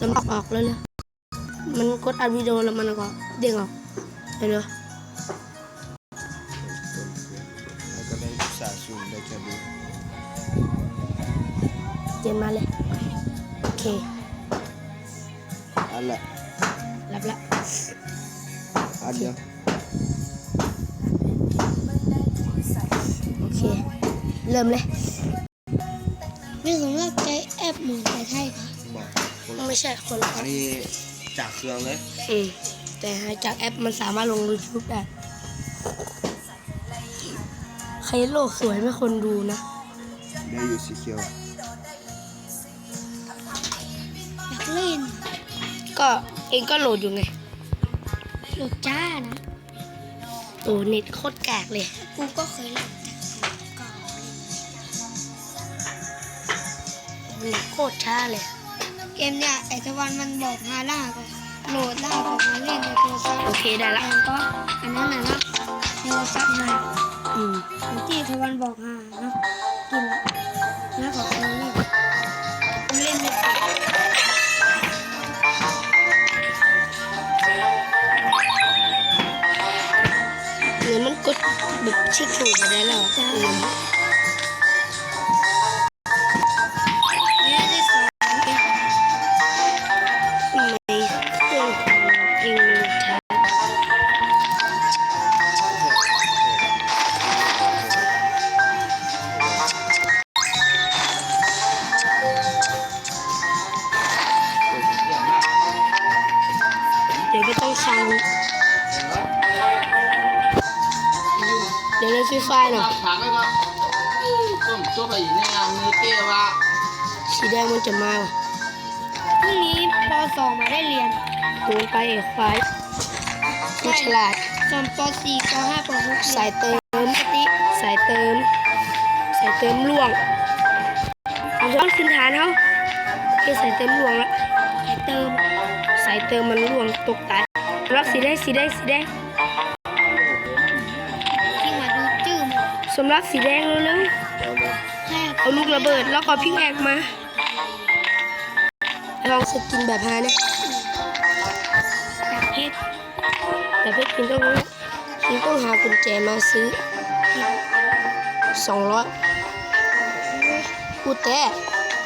สำหรับออกแล้วเลยมันกดอัดวิดีโอแล้วมันก็เด้งออกเห็นไหมแล้วก็ได้ศึกษาสูงได้แค่นี้เจนมาเลย โอเคอันแหละรับละอันเดียวโอเค เริ่มเลยไม่สามารถใช้แอปเหมือนแต่ไทยค่ะบอกคน ไม่ใช่คนละอันนี้จากเครื่องเลยอืมแต่จากแอปมันสามารถลง YouTube ได้ใครโลกสวยไม่คนดูนะได้อยู่สีเขียวอยากเล่น ก็เองก็โหลดอยู่ไงโหลดจ้านะ โอ้เน็ตโคตรแกากเลย กูก็เคยโหลดแต่ก่อนเน็ตโคตรช้าเลย เกมเนี่ยไอตะวันมันบอกฮาร่าก็โหลดล่าออกมาเล่นในโทรศัพท์โอเคได้ละ แล้วก็อันนั้นน่ะนะโทรศัพท์มาอืมที่ตะวันบอกฮานะกินแล้วก็เอาเล่นเอาเล่นไม่เป็นเงินมันกดแบบชิคถูกมาได้แล้วอืมไม่ ดี๋ยวเล่นฟรีไฟหน่อยผักไว้ก่อนต้มตัวไปอีกเนี่ยมือเตี้ยว่าสีแดงมันจะมาว่ะพรุ่งนี้ปสองมาได้เรียนโดนไปเอกควายผู้ฉลาดส่วนปสี่ปห้าปหกสายเติมปกติสายเติม สายเติมล่วงเอาย้อนขึ้นฐานเขาโอเคสายเติมล่วงละไปเติม สายเติมมันล่วงตกตายรับสีแดงสีแดงสีแดง สมรักสีแดงเร็วเอาเลยแค่ๆเอาลูกระเบิดแล้วก็พิกแอกมา ลองสกินแบบฮาเนี่ยแบบเพชรแต่เพื่อนกินต้องกินต้องหากุญแจมาซื้อสองร้อยกูแต่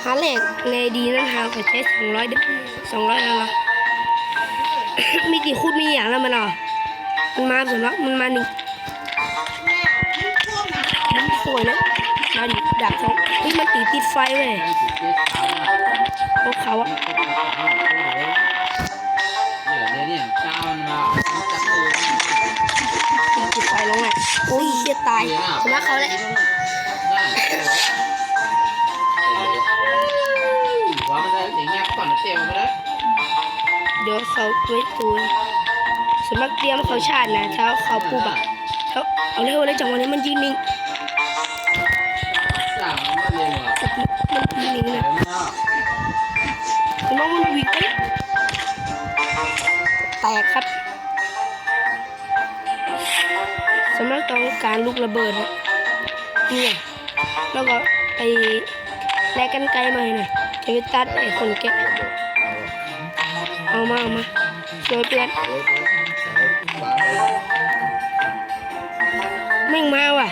หาแหลกในดีนั้นหาก็ใช้สองร้อยเด้สองร้อยแล้วนะมีกี่คูดมีอย่างแล้วมันอะมันมาสำนักมันมาหนึ่งมันส วยนะมาดิดับสองเฮ้ยมันตีติดไฟเว้ยพวกเขาอะเนี่ยเนี่เจ้ามันมาตีติดไฟลงอะโอ้ยเฮียตายสำนักเขาเลยว่ามันได้อย่างเงี้ก่อนเตียวมาแล้เดี๋ยวเขาไว้ตูนสำนักเตรียมเขาชาตินะเท้าเขาปูบะเขาเอาเร็วเลยจังวะนี้มันยืนนิ่งสั่ง มันยืนนิ่งเดี๋ยนะวมาผมว่ามันวิ่งไปแตกครับสำนักต้องการลูกระเบิดนะเนี่ยแล้วก็ไปแลกกันไกลมาหน่อยจะไปตัดไอ้คนแกะเอามาเอามาช่วยเพื่อนเอาเลยเอาเลยแม่งมาว่ะ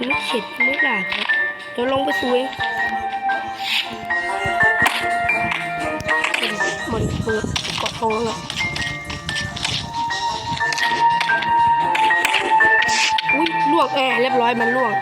นึกเข็ดนึกหลาบครับเดี๋ยวลงไปซวยมันเปิดเกาะทองอะอุ้ยล่วงแอร์เรียบร้อยมันล่วง